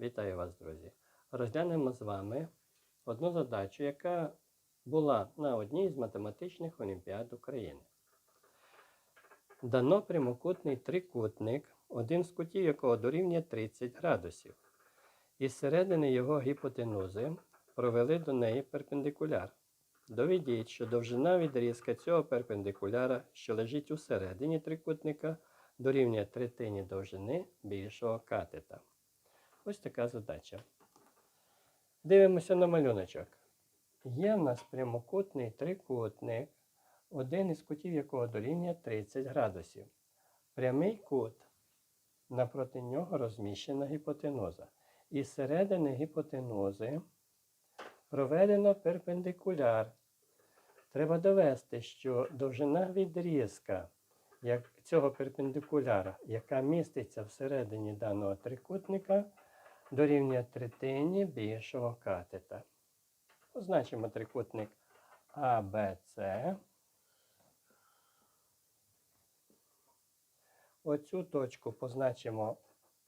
Вітаю вас, друзі! Розглянемо з вами одну задачу, яка була на одній з математичних олімпіад України. Дано прямокутний трикутник, один з кутів якого дорівнює 30 градусів. Із середини його гіпотенузи провели до неї перпендикуляр. Доведіть, що довжина відрізка цього перпендикуляра, що лежить у середині трикутника, дорівнює третині довжини більшого катета. Ось така задача. Дивимося на малюночок. Є в нас прямокутний трикутник, один із кутів якого дорівнює 30 градусів. Прямий кут, напроти нього розміщена гіпотенуза. Із середини гіпотенузи проведено перпендикуляр. Треба довести, що довжина відрізка цього перпендикуляра, яка міститься всередині даного трикутника, дорівнює третині більшого катета. Позначимо трикутник АБЦ. Оцю точку позначимо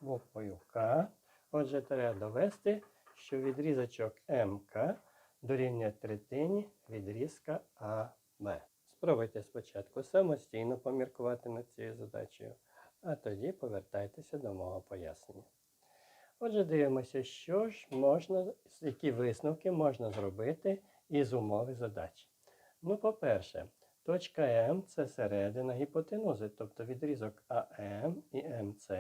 буквою К. Отже, треба довести, що відрізочок МК дорівнює третині відрізка АБ. Спробуйте спочатку самостійно поміркувати над цією задачею, а тоді повертайтеся до мого пояснення. Отже, дивимося, що ж можна, які висновки можна зробити із умови задачі. Ну, по-перше, точка М це середина гіпотенузи, тобто відрізок АМ і МЦ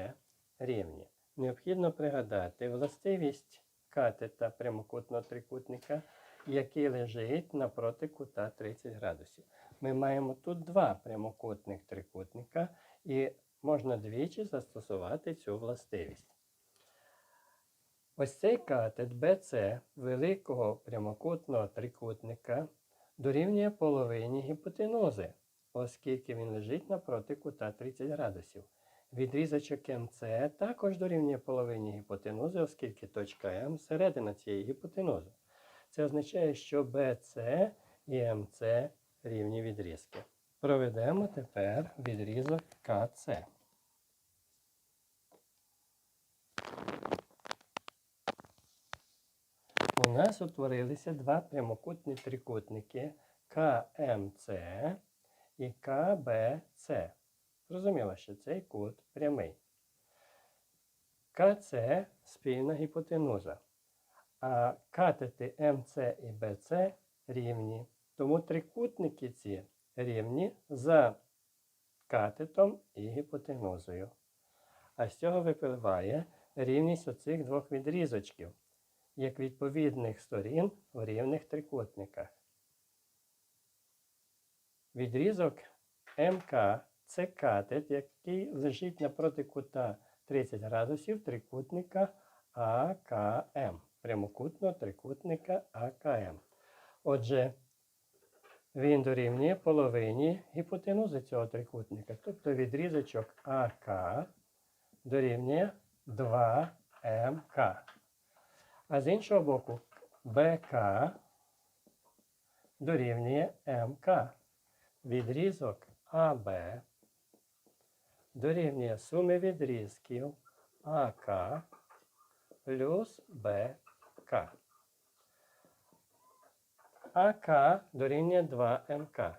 рівні. Необхідно пригадати властивість катета прямокутного трикутника, який лежить напроти кута 30 градусів. Ми маємо тут два прямокутних трикутника, і можна двічі застосувати цю властивість. Ось цей катет BC великого прямокутного трикутника дорівнює половині гіпотенузи, оскільки він лежить напроти кута 30 градусів. Відрізочок МЦ також дорівнює половині гіпотенузи, оскільки точка М середина цієї гіпотенузи. Це означає, що BC і МЦ рівні відрізки. Проведемо тепер відрізок КЦ. У нас утворилися два прямокутні трикутники КМЦ і КБЦ. Зрозуміло, що цей кут прямий. КЦ спільна гіпотенуза, а катети МЦ і БЦ рівні. Тому трикутники ці рівні за катетом і гіпотенузою. А з цього випливає рівність оцих двох відрізочків, як відповідних сторін у рівних трикутниках. Відрізок МК це катет, який лежить напроти кута 30 градусів трикутника АКМ, прямокутного трикутника АКМ. Отже, він дорівнює половині гіпотенузи цього трикутника. Тобто відрізочок АК дорівнює 2МК. А з іншого боку, БК дорівнює МК. Відрізок АБ дорівнює суми відрізків АК плюс БК. АК дорівнює 2МК.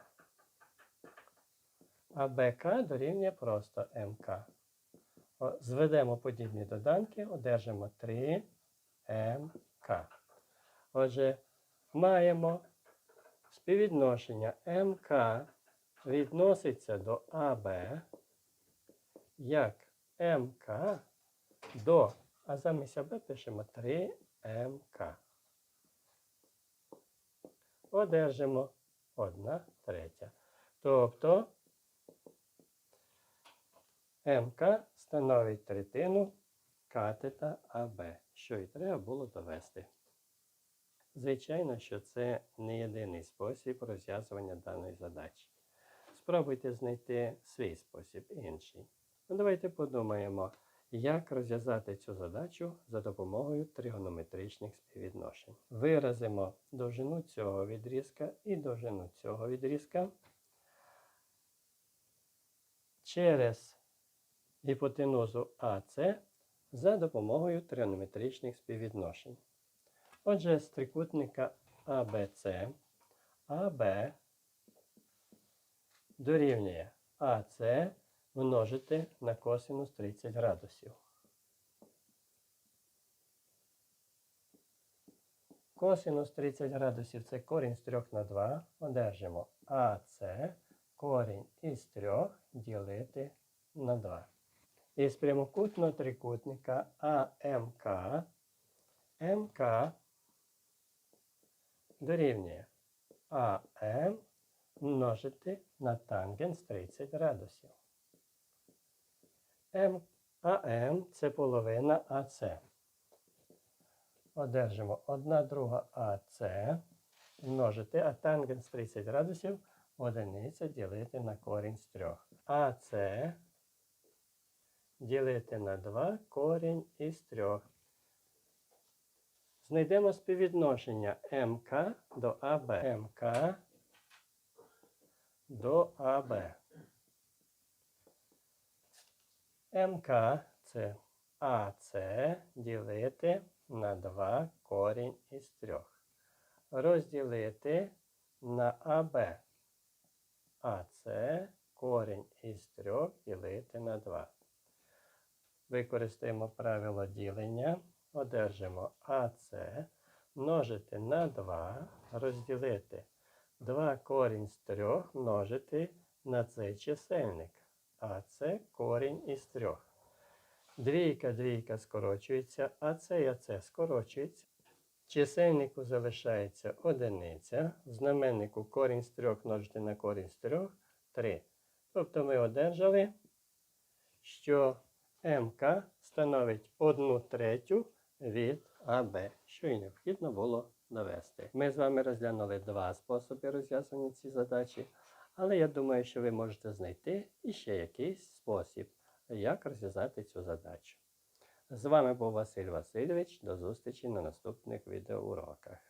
А БК дорівнює просто МК. Зведемо подібні доданки, одержимо 3МК. Отже, маємо співвідношення МК відноситься до АБ як МК до, а замість АБ пишемо 3МК одержимо 1 третя. Тобто МК становить третину катета АБ, що і треба було довести. Звичайно, що це не єдиний спосіб розв'язування даної задачі. Спробуйте знайти свій спосіб інший. Ну, давайте подумаємо, як розв'язати цю задачу за допомогою тригонометричних співвідношень. Виразимо довжину цього відрізка і довжину цього відрізка через гіпотенузу АС за допомогою тригонометричних співвідношень. Отже, з трикутника ABC АБ дорівнює АС множити на косинус 30 градусів. Косинус 30 градусів це корінь з 3 на 2. Одержимо АС корінь із 3 ділити на 2. Із прямокутного трикутника АМК МК дорівнює АМ множити на тангенс 30 градусів. М, АМ це половина АС. Одержимо 1 друга АС множити, а тангенс 30 градусів одиниця ділити на корінь з 3. АС ділити на 2 корінь із 3. Знайдемо співвідношення МК до АБ. МК до АБ. МК це АС ділити на 2 корінь із 3. Розділити на АБ. АС корінь із 3 ділити на 2. Використаємо правило ділення. Одержимо АС множити на 2, розділити 2 корінь з 3 множити на цей чисельник. А це корінь із 3. Двійка, двійка скорочується, а це і оце скорочується. Чисельнику залишається одиниця. В знаменнику корінь з 3 множити на корінь з 3 3. Тобто ми одержали, що МК становить 1 третю від АБ, що і необхідно було довести. Ми з вами розглянули два способи розв'язання цієї задачі, але я думаю, що ви можете знайти іще якийсь спосіб, як розв'язати цю задачу. З вами був Василь Васильович. До зустрічі на наступних відеоуроках.